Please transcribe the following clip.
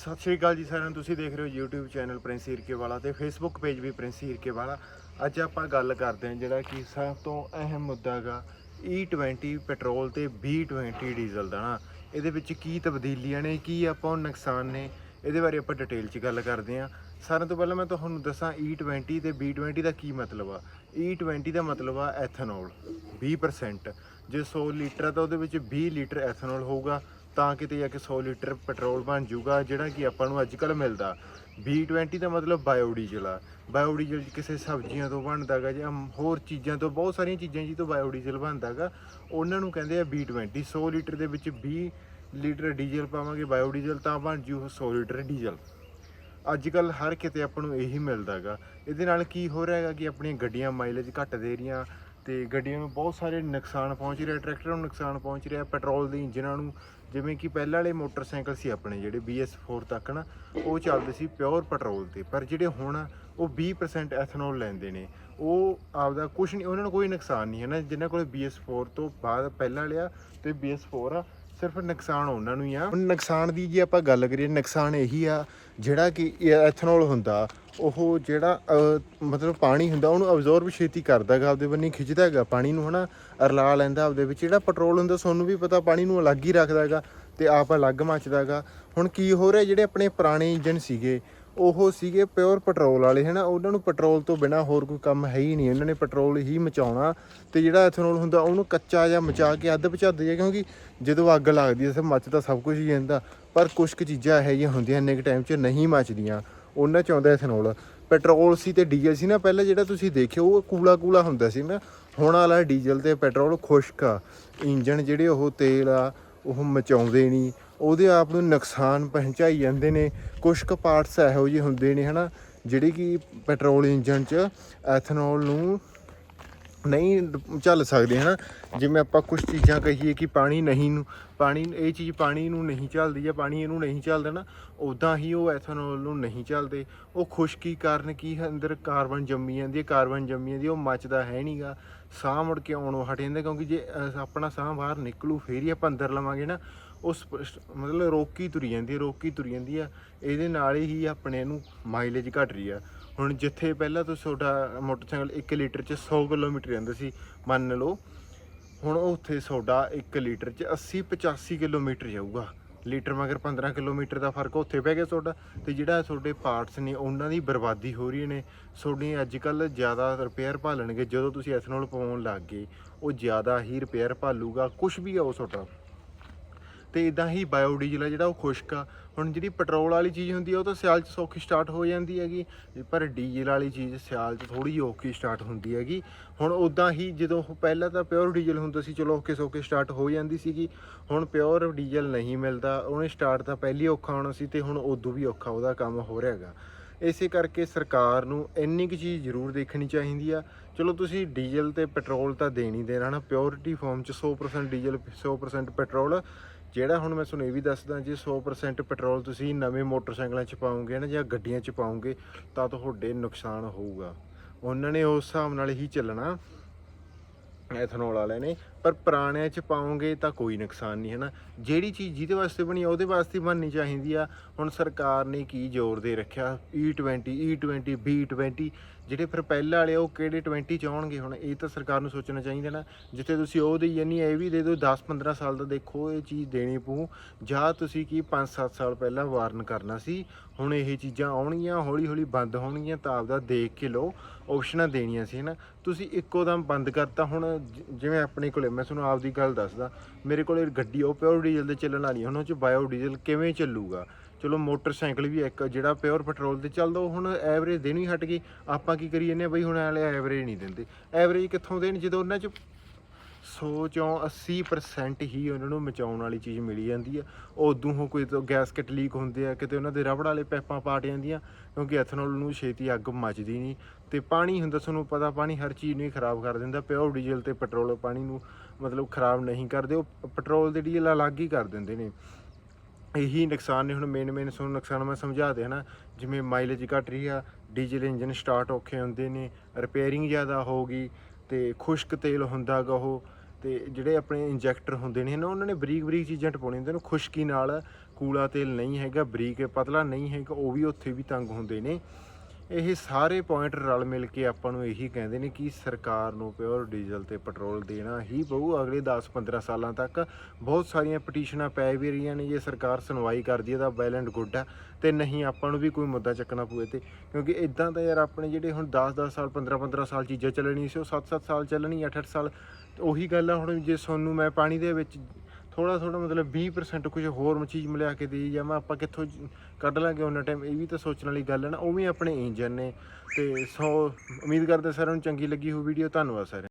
ਸਤਿ ਸ਼੍ਰੀ ਅਕਾਲ ਜੀ ਸਾਰਿਆਂ ਨੂੰ। ਤੁਸੀਂ ਦੇਖ ਰਹੇ ਹੋ YouTube ਚੈਨਲ ਪ੍ਰਿੰਸ ਹੀਰਕੇ ਵਾਲਾ ਤੇ Facebook ਪੇਜ ਵੀ ਪ੍ਰਿੰਸ ਹੀਰਕੇ ਵਾਲਾ ਅੱਜ ਆਪਾਂ ਗੱਲ ਕਰਦੇ ਹਾਂ ਜਿਹੜਾ ਕਿ ਸਭ ਤੋਂ ਅਹਿਮ ਮੁੱਦਾ ਹੈਗਾ E20 ਪੈਟਰੋਲ ਤੇ B20 ਡੀਜ਼ਲ ਦਾ ਨਾ। ਇਹਦੇ ਵਿੱਚ ਕੀ ਤਬਦੀਲੀਆਂ ਨੇ, ਕੀ ਆਪਾਂ ਨੂੰ ਨੁਕਸਾਨ ਨੇ, ਇਹਦੇ ਬਾਰੇ ਆਪਾਂ ਡਿਟੇਲ 'ਚ ਗੱਲ ਕਰਦੇ ਹਾਂ। ਸਾਰਿਆਂ ਤੋਂ ਪਹਿਲਾਂ ਮੈਂ ਤੁਹਾਨੂੰ ਦੱਸਾਂ E20 ਤੇ B20 ਦਾ ਕੀ ਮਤਲਬ ਆ। E20 ਦਾ ਮਤਲਬ ਆ ਐਥਨੋਲ 20% ਜੇ 100 ਲੀਟਰ ਆ ਤਾਂ ਉਹਦੇ ਵਿੱਚ 20 ਲੀਟਰ ਐਥਨੋਲ ਹੋਊਗਾ। ਤਾਂ ਕਿਤੇ ਜਾ ਕੇ 100 ਲੀਟਰ ਪੈਟਰੋਲ ਬਣ ਜਾਊਗਾ, ਜਿਹੜਾ ਕਿ ਆਪਾਂ ਨੂੰ ਅੱਜ ਕੱਲ ਮਿਲਦਾ। B20 ਦਾ ਮਤਲਬ ਬਾਇਓਡੀਜ਼ਲ ਆ। ਬਾਇਓਡੀਜ਼ਲ ਕਿਸੇ ਸਬਜ਼ੀਆਂ ਤੋਂ ਬਣਦਾਗਾ ਜਾਂ ਹੋਰ ਚੀਜ਼ਾਂ ਤੋਂ, ਬਹੁਤ ਸਾਰੀਆਂ ਚੀਜ਼ਾਂ ਜੀ ਤੋਂ ਬਾਇਓਡੀਜ਼ਲ ਬਣਦਾਗਾ ਉਹਨਾਂ ਨੂੰ ਕਹਿੰਦੇ ਆ B20 100 ਲੀਟਰ ਦੇ ਵਿੱਚ 20 ਲੀਟਰ ਡੀਜ਼ਲ ਪਾਵਾਂਗੇ ਬਾਇਓਡੀਜ਼ਲ ਤਾਂ ਬਣ ਜੂ 100 ਲੀਟਰ ਡੀਜ਼ਲ। ਅੱਜ ਕੱਲ ਹਰ ਕਿਤੇ ਆਪਾਂ ਨੂੰ ਇਹੀ ਮਿਲਦਾਗਾ ਇਹਦੇ ਨਾਲ ਕੀ ਹੋ ਰਿਹਾ ਹੈਗਾ ਕਿ ਆਪਣੀਆਂ ਗੱਡੀਆਂ ਮਾਈਲੇਜ ਘੱਟ ਦੇ ਰਹੀਆਂ ਤੇ ਗੱਡੀਆਂ ਨੂੰ ਬਹੁਤ ਸਾਰੇ ਨੁਕਸਾਨ ਪਹੁੰਚ ਰਿਹਾ, ਟਰੈਕਟਰਾਂ ਨੂੰ ਨੁਕਸਾਨ ਪਹੁੰਚ ਰਿਹਾ, ਪੈਟਰੋਲ ਦੇ ਇੰਜਨਾਂ ਨੂੰ, ਜਿਵੇਂ ਕਿ ਪਹਿਲਾਂ ਵਾਲੇ ਮੋਟਰਸਾਈਕਲ ਸੀ ਆਪਣੇ ਜਿਹੜੇ BS4 ਤੱਕ ਨਾ, ਉਹ ਚੱਲਦੇ ਸੀ ਪਿਓਰ ਪੈਟਰੋਲ ਤੇ, ਪਰ ਜਿਹੜੇ ਹੁਣ ਉਹ 20% ਐਥਨੋਲ ਲੈਂਦੇ ਨੇ, ਉਹ ਆਪਦਾ ਕੁਝ ਨਹੀਂ, ਉਹਨਾਂ ਨੂੰ ਕੋਈ ਨੁਕਸਾਨ ਨਹੀਂ ਹੈ ਨਾ, ਜਿਨ੍ਹਾਂ ਕੋਲ BS4 ਤੋਂ ਬਾਅਦ ਪਹਿਲਾਂ ਲਿਆ ਤੇ BS4 ਆ, ਸਿਰਫ ਨੁਕਸਾਨ ਉਹਨਾਂ ਨੂੰ ਹੀ ਆ। ਹੁਣ ਨੁਕਸਾਨ ਦੀ ਜੇ ਆਪਾਂ ਗੱਲ ਕਰੀਏ, ਨੁਕਸਾਨ ਇਹੀ ਆ, ਜਿਹੜਾ ਕਿ ਐਥਨੋਲ ਹੁੰਦਾ ਉਹ ਜਿਹੜਾ ਮਤਲਬ ਪਾਣੀ ਹੁੰਦਾ, ਉਹਨੂੰ ਅਬਜ਼ੋਰਬ ਛੇਤੀ ਕਰਦਾ ਹੈਗਾ, ਆਪਦੇ ਬੰਨੀ ਖਿੱਚਦਾ ਹੈਗਾ। ਪਾਣੀ ਨੂੰ ਹਨਾ ਰਲਾ ਲੈਂਦਾ ਆਪਦੇ ਵਿੱਚ। ਜਿਹੜਾ ਪੈਟਰੋਲ ਹੁੰਦਾ, ਤੁਹਾਨੂੰ ਵੀ ਪਤਾ ਪਾਣੀ ਨੂੰ ਅਲੱਗ ਹੀ ਰੱਖਦਾ ਹੈਗਾ ਤੇ ਆਪ ਅਲੱਗ ਮੱਚਦਾ ਹੈਗਾ। ਹੁਣ ਕੀ ਹੋ ਰਿਹਾ, ਜਿਹੜੇ ਆਪਣੇ ਪੁਰਾਣੇ ਇੰਜਨ ਸੀਗੇ, ਉਹ ਸੀਗੇ ਪਿਓਰ ਪੈਟਰੋਲ ਵਾਲੇ, ਹਨਾ। ਉਹਨਾਂ ਨੂੰ ਪੈਟਰੋਲ ਤੋਂ ਬਿਨਾ ਹੋਰ ਕੋਈ ਕੰਮ ਹੈ ਹੀ ਨਹੀਂ। ਉਹਨਾਂ ਨੇ ਪੈਟਰੋਲ ਹੀ ਮਚਾਉਣਾ ਤੇ ਜਿਹੜਾ ਐਥਨੋਲ ਹੁੰਦਾ, ਉਹਨੂੰ ਕੱਚਾ ਜਾਂ ਮਚਾ ਕੇ ਅੱਧ ਪਚਾਦੇ ਜਾ ਕਿਉਂਕਿ ਜਦੋਂ ਅੱਗ ਲੱਗਦੀ ਐ ਸਭ ਮੱਚਦਾ ਸਭ ਕੁਝ ਹੀ ਜਾਂਦਾ। ਪਰ ਕੁਝ ਕੁ ਚੀਜ਼ਾਂ ਇਹੋ ਜਿਹੀਆਂ ਹੁੰਦੀਆਂ, ਇੰਨੇ ਕੁ ਟਾਈਮ 'ਚ ਨਹੀਂ ਮੱਚਦੀਆਂ। ਉਹਨਾਂ 'ਚ ਆਉਂਦਾ ਐਥਨੋਲ ਪੈਟਰੋਲ ਸੀ ਤੇ ਡੀਜ਼ਲ ਸੀ ਨਾ, ਪਹਿਲਾਂ ਜਿਹੜਾ ਤੁਸੀਂ ਦੇਖਿਓ, ਉਹ ਕੂਲਾ ਕੂਲਾ ਹੁੰਦਾ ਸੀ ਨਾ। ਹੁਣ ਵਾਲਾ ਡੀਜ਼ਲ ਤੇ ਪੈਟਰੋਲ ਖੁਸ਼ਕ ਆ। ਇੰਜਣ ਜਿਹੜੇ ਉਹ ਤੇਲ ਆ, ਉਹ ਮਚਾਉਂਦੇ ਨਹੀਂ ਉਹਦੇ ਆਪ ਨੂੰ ਨੁਕਸਾਨ ਪਹੁੰਚਾਈ ਜਾਂਦੇ ਨੇ। ਕੁਝ ਕੁ ਪਾਰਟਸ ਇਹੋ ਜਿਹੇ ਹੁੰਦੇ ਨੇ, ਹਨਾ। ਜਿਹੜੇ ਕਿ ਪੈਟਰੋਲ ਇੰਜਣ 'ਚ ਐਥਨੋਲ ਨੂੰ ਨਹੀਂ ਚੱਲ ਸਕਦੇ ਹਨਾ? ਜਿਵੇਂ ਆਪਾਂ ਕੁਝ ਚੀਜ਼ਾਂ ਕਹੀਏ ਕਿ ਪਾਣੀ ਨਹੀਂ ਨੂੰ ਪਾਣੀ ਇਹ ਚੀਜ਼ ਪਾਣੀ ਨੂੰ ਨਹੀਂ ਚੱਲਦੀ ਜਾਂ ਪਾਣੀ ਇਹਨੂੰ ਨਹੀਂ ਚੱਲਦਾ ਨਾ ਉਦਾਂ ਹੀ ਉਹ ਐਥਨੋਲ ਨੂੰ ਨਹੀਂ ਚੱਲਦੇ। ਉਹ ਖੁਸ਼ਕੀ ਕਾਰਨ ਕੀ ਅੰਦਰ ਕਾਰਬਨ ਜੰਮੀ ਜਾਂਦੀ ਹੈ ਕਾਰਬਨ ਜੰਮੀ ਜਾਂਦੀ ਹੈ, ਉਹ ਮੱਚਦਾ ਹੈ ਨਹੀਂਗਾ ਸਾਹ ਮੁੜ ਕੇ ਆਉਣੋਂ ਹਟ ਜਾਂਦਾ ਕਿਉਂਕਿ ਜੇ ਆਪਣਾ ਸਾਹ ਬਾਹਰ ਨਿਕਲੂ ਫੇਰ ਹੀ ਆਪਾਂ ਅੰਦਰ ਲਵਾਂਗੇ ਨਾ ਉਸ ਮਤਲਬ ਰੋਕੀ ਤੁਰੀ ਜਾਂਦੀ ਹੈ ਰੋਕੀ ਤੁਰੀ ਜਾਂਦੀ ਆ ਇਹਦੇ ਨਾਲ ਹੀ ਆਪਣੇ ਨੂੰ ਮਾਈਲੇਜ ਘਟ ਰਹੀ ਆ। ਹੁਣ ਜਿੱਥੇ ਪਹਿਲਾਂ ਤੋਂ ਤੁਹਾਡਾ ਮੋਟਰਸਾਈਕਲ 1 ਲੀਟਰ ਚ 100 ਕਿਲੋਮੀਟਰ ਜਾਂਦਾ ਸੀ, ਮੰਨ ਲਓ, ਹੁਣ ਉੱਥੇ ਤੁਹਾਡਾ 1 ਲੀਟਰ ਚ 80 85 ਕਿਲੋਮੀਟਰ ਜਾਊਗਾ। ਲੀਟਰ ਮਗਰ 15 ਕਿਲੋਮੀਟਰ ਦਾ ਫ਼ਰਕ ਉੱਥੇ ਪੈ ਗਿਆ ਤੁਹਾਡਾ ਤੇ ਜਿਹੜਾ ਤੁਹਾਡੇ ਪਾਰਟਸ ਨੇ ਉਹਨਾਂ ਦੀ ਬਰਬਾਦੀ ਹੋ ਰਹੀ ਨੇ। ਤੁਹਾਡੀ ਅੱਜ ਕੱਲ ਜ਼ਿਆਦਾ ਰਿਪੇਅਰ ਭਾਲਣਗੇ, ਜਦੋਂ ਤੁਸੀਂ ਐਥਨੋਲ ਪਾਉਣ ਲੱਗ ਗਏ, ਉਹ ਜ਼ਿਆਦਾ ਹੀ ਰਿਪੇਅਰ ਭਾਲੂਗਾ। ਕੁਝ ਵੀ ਆ ਉਹ ਤੁਹਾਡਾ। ਤੇ ਇਦਾਂ ਹੀ ਬਾਇਓਡੀਜ਼ਲ ਆ ਜਿਹੜਾ ਉਹ ਖੁਸ਼ਕ ਆ। ਹੁਣ ਜਿਹੜੀ ਪੈਟਰੋਲ ਵਾਲੀ ਚੀਜ਼ ਹੁੰਦੀ ਆ, ਉਹ ਤਾਂ ਸਿਆਲ 'ਚ ਸੌਖੀ ਸਟਾਰਟ ਹੋ ਜਾਂਦੀ ਹੈਗੀ, ਪਰ ਡੀਜ਼ਲ ਵਾਲੀ ਚੀਜ਼ ਸਿਆਲ 'ਚ ਥੋੜੀ ਔਖੀ ਸਟਾਰਟ ਹੁੰਦੀ ਹੈਗੀ। ਹੁਣ ਉਦਾਂ ਹੀ ਜਦੋਂ ਪਹਿਲਾਂ ਤਾਂ ਪਿਓਰ ਡੀਜ਼ਲ ਹੁੰਦਾ ਸੀ, ਚਲੋ ਔਖੇ ਸੌਖੇ ਸਟਾਰਟ ਹੋ ਜਾਂਦੀ ਸੀਗੀ, ਹੁਣ ਪਿਓਰ ਡੀਜ਼ਲ ਨਹੀਂ ਮਿਲਦਾ, ਉਹਨੇ ਸਟਾਰਟ ਤਾਂ ਪਹਿਲੀ ਔਖਾ ਹੋਣਾ ਸੀ ਤੇ ਹੁਣ ਉਦੋਂ ਵੀ ਔਖਾ ਉਹਦਾ ਕੰਮ ਹੋ ਰਿਹਾ ਹੈਗਾ। ਇਸੇ ਕਰਕੇ ਸਰਕਾਰ ਨੂੰ ਇੰਨੀ ਕੁ ਚੀਜ਼ ਜ਼ਰੂਰ ਦੇਖਣੀ ਚਾਹੀਦੀ ਆ। ਚਲੋ ਤੁਸੀਂ ਡੀਜ਼ਲ ਤੇ ਪੈਟਰੋਲ ਤਾਂ ਦੇ ਨਹੀਂ ਦੇਣਾ ਨਾ, ਪਿਓਰਿਟੀ ਫਾਰਮ ਚ 100% ਡੀਜ਼ਲ 100% ਪੈਟਰੋਲ ਜਿਹੜਾ ਹੁਣ ਮੈਂ ਤੁਹਾਨੂੰ ਇਹ ਵੀ ਦੱਸਦਾ ਜੇ 100% ਪੈਟਰੋਲ ਤੁਸੀਂ ਨਵੇਂ ਮੋਟਰਸਾਈਕਲਾਂ 'ਚ ਪਾਉਂਗੇ ਨਾ ਜਾਂ ਗੱਡੀਆਂ 'ਚ ਪਾਉਂਗੇ, ਤਾਂ ਤੁਹਾਡੇ ਨੁਕਸਾਨ ਹੋਊਗਾ। ਉਹਨਾਂ ਨੇ ਉਸ ਹਿਸਾਬ ਨਾਲ ਹੀ ਚੱਲਣਾ, ਐਥਨੋਲ ਵਾਲੇ ਨੇ। ਪਰ ਪੁਰਾਣਿਆਂ 'ਚ ਪਾਉਂਗੇ ਤਾਂ ਕੋਈ ਨੁਕਸਾਨ ਨਹੀਂ ਹੈ ਨਾ ਜਿਹੜੀ ਚੀਜ਼ ਜਿਹਦੇ ਵਾਸਤੇ ਬਣੀ ਆ ਉਹਦੇ ਵਾਸਤੇ ਬਣਨੀ ਚਾਹੀਦੀ ਆ। ਹੁਣ ਸਰਕਾਰ ਨੇ ਕੀ ਜ਼ੋਰ ਦੇ ਰੱਖਿਆ? E20 E20 B20 ਜਿਹੜੇ ਫਿਰ ਪਹਿਲਾਂ ਵਾਲੇ ਆ, ਉਹ ਕਿਹੜੇ 20 ਚ ਆਉਣਗੇ? ਹੁਣ ਇਹ ਤਾਂ ਸਰਕਾਰ ਨੂੰ ਸੋਚਣਾ ਚਾਹੀਦਾ ਨਾ। ਜਿੱਥੇ ਤੁਸੀਂ ਉਹ ਦੇਈ ਜਾਨੀ ਇਹ ਵੀ ਦੇ ਦਿਓ 10 15 ਸਾਲ ਦਾ ਦੇਖੋ ਇਹ ਚੀਜ਼ ਦੇਣੀ ਪਊ। ਜਾਂ ਤੁਸੀਂ ਕੀ 5 7 ਸਾਲ ਪਹਿਲਾਂ ਵਾਰਨ ਕਰਨਾ ਸੀ ਹੁਣ ਇਹ ਚੀਜ਼ਾਂ ਆਉਣਗੀਆਂ ਹੌਲੀ ਹੌਲੀ ਬੰਦ ਹੋਣਗੀਆਂ ਤਾਂ ਆਪਦਾ ਦੇਖ ਕੇ ਲਓ ਆਪਸ਼ਨਾਂ ਦੇਣੀਆਂ ਸੀ ਨਾ ਤੁਸੀਂ ਇੱਕੋ ਦਮ ਬੰਦ ਕਰਤਾ ਹੁਣ ਜ- ਜਿਵੇਂ ਆਪਣੇ ਕੋਲੇ ਮੈਂ ਤੁਹਾਨੂੰ ਆਪਦੀ ਗੱਲ ਦੱਸਦਾ ਮੇਰੇ ਕੋਲ ਗੱਡੀ ਉਹ ਪਿਓਰ ਡੀਜ਼ਲ ਦੇ ਚੱਲਣ ਵਾਲੀ ਆ, ਹੁਣ ਉਹ ਚ ਬਾਇਓ ਡੀਜ਼ਲ ਕਿਵੇਂ ਚੱਲੂਗਾ? ਚਲੋ ਮੋਟਰਸਾਈਕਲ ਵੀ ਇੱਕ ਜਿਹੜਾ ਪਿਓਰ ਪੈਟਰੋਲ ਤੇ ਚੱਲਦਾ ਉਹ ਹੁਣ ਐਵਰੇਜ ਦੇਣੀ ਹਟ ਗਈ। ਆਪਾਂ ਕੀ ਕਰੀਏ ਜੰਨੇ ਬਈ ਹੁਣ ਵਾਲੇ ਐਵਰੇਜ ਨਹੀਂ ਦਿੰਦੇ। ਐਵਰੇਜ ਕਿੱਥੋਂ ਦੇਣ? ਜਦੋਂ ਉਹਨਾਂ ਚ 100 ਚੋਂ 80% ਹੀ ਉਹਨਾਂ ਨੂੰ ਮਚਾਉਣ ਵਾਲੀ ਚੀਜ਼ ਮਿਲੀ ਜਾਂਦੀ ਆ। ਉਦੋਂ ਹੋ ਕੋਈ ਤਾਂ ਗੈਸਕਟ ਲੀਕ ਹੁੰਦੇ ਆ ਕਿਤੇ ਉਹਨਾਂ ਦੇ ਰਬੜ ਵਾਲੇ ਪੈਪਾਂ ਪਾਟ ਜਾਂਦੀਆਂ ਕਿਉਂਕਿ ਐਥਨੋਲ ਨੂੰ ਛੇਤੀ ਅੱਗ ਮੱਚਦੀ ਨਹੀਂ। ਤੇ ਪਾਣੀ ਹੁੰਦਾ ਤੁਹਾਨੂੰ ਪਤਾ ਪਾਣੀ ਹਰ ਚੀਜ਼ ਨੂੰ ਹੀ ਖਰਾਬ ਕਰ ਦਿੰਦਾ ਪਿਓਰ ਡੀਜ਼ਲ ਤੇ ਪੈਟਰੋਲ ਪਾਣੀ ਨੂੰ ਮਤਲਬ ਖਰਾਬ ਨਹੀਂ ਕਰਦੇ, ਉਹ ਪੈਟਰੋਲ ਦੇ ਡੀਜ਼ਲ ਅਲੱਗ ਹੀ ਕਰ ਦਿੰਦੇ ਨੇ। ਇਹੀ ਨੁਕਸਾਨ ਨੇ, ਹੁਣ ਮੇਨ ਮੇਨ ਤੁਹਾਨੂੰ ਨੁਕਸਾਨ ਮੈਂ ਸਮਝਾ ਦਿਆਂ ਨਾ, ਜਿਵੇਂ ਮਾਈਲੇਜ ਘਟ ਰਹੀ ਆ ਡੀਜ਼ਲ ਇੰਜਨ ਸਟਾਰਟ ਔਖੇ ਹੁੰਦੇ ਨੇ ਰਿਪੇਅਰਿੰਗ ਜ਼ਿਆਦਾ ਹੋਊਗੀ ਤੇ ਖੁਸ਼ਕ ਤੇਲ ਹੁੰਦਾਗਾ ਉਹ, ਤੇ ਜਿਹੜੇ ਆਪਣੇ ਇੰਜੈਕਟਰ ਹੁੰਦੇ ਨੇ ਨਾ, ਉਹਨਾਂ ਨੇ ਬਰੀਕ ਬਰੀਕ ਚੀਜ਼ਾਂ ਟਪਾਉਣੀਆਂ ਹੁੰਦੀਆਂ ਨੇ, ਖੁਸ਼ਕੀ ਨਾਲ ਕੂਲਾ ਤੇਲ ਨਹੀਂ ਹੈਗਾ, ਬਰੀਕ ਪਤਲਾ ਨਹੀਂ ਹੈਗਾ, ਉਹ ਵੀ ਉੱਥੇ ਵੀ ਤੰਗ ਹੁੰਦੇ ਨੇ। ਇਹ ਸਾਰੇ ਪੁਆਇੰਟ ਰਲ ਮਿਲ ਕੇ ਆਪਾਂ ਨੂੰ ਇਹੀ ਕਹਿੰਦੇ ਨੇ ਕਿ ਸਰਕਾਰ ਨੂੰ ਪਿਓਰ ਡੀਜ਼ਲ ਤੇ ਪੈਟਰੋਲ ਦੇਣਾ ਹੀ ਪਊ ਅਗਲੇ 10-15 ਸਾਲਾਂ ਤੱਕ। ਬਹੁਤ ਸਾਰੀਆਂ ਪਟੀਸ਼ਨਾਂ ਪੈ ਵੀ ਰਹੀਆਂ ਨੇ, ਜੇ ਸਰਕਾਰ ਸੁਣਵਾਈ ਕਰਦੀ ਹੈ ਤਾਂ ਵੈਲ ਐਂਡ ਗੁੱਡ ਆ ਤੇ ਨਹੀਂ ਆਪਾਂ ਨੂੰ ਵੀ ਕੋਈ ਮੁੱਦਾ ਚੱਕਣਾ ਪਊ ਤੇ ਕਿਉਂਕਿ ਇਦਾਂ ਤਾਂ ਯਾਰ ਆਪਣੇ ਜਿਹੜੇ ਹੁਣ 10-10 ਸਾਲ 15-15 ਸਾਲ ਚੀਜ਼ਾਂ ਚੱਲਣੀ ਸੀ, ਉਹ 7-7 ਸਾਲ ਚੱਲਣੀ 8-8 ਸਾਲ, ਉਹੀ ਗੱਲ ਆ ਹੁਣ ਜੇ ਸੋਨੂੰ ਮੈਂ ਪਾਣੀ ਦੇ ਵਿੱਚ ਥੋੜਾ ਥੋੜਾ ਮਤਲਬ 20% ਕੁਝ ਹੋਰ ਚੀਜ਼ ਮਿਲਾ ਕੇ ਦੇਈ ਜਾਵਾਂ, ਆਪਾਂ ਕਿੱਥੋਂ ਕੱਢ ਲਾਂਗੇ ਉਹਨਾਂ ਟਾਈਮ ਇਹ ਵੀ ਤਾਂ ਸੋਚਣ ਵਾਲੀ ਗੱਲ ਹੈ ਨਾ, ਉਹ ਵੀ ਆਪਣੇ ਇੰਜਨ ਨੇ ਤੇ ਸੋ, ਉਮੀਦ ਕਰਦੇ ਸਾਰਿਆਂ ਨੂੰ ਚੰਗੀ ਲੱਗੀ ਹੋ ਵੀਡੀਓ ਧੰਨਵਾਦ ਸਰ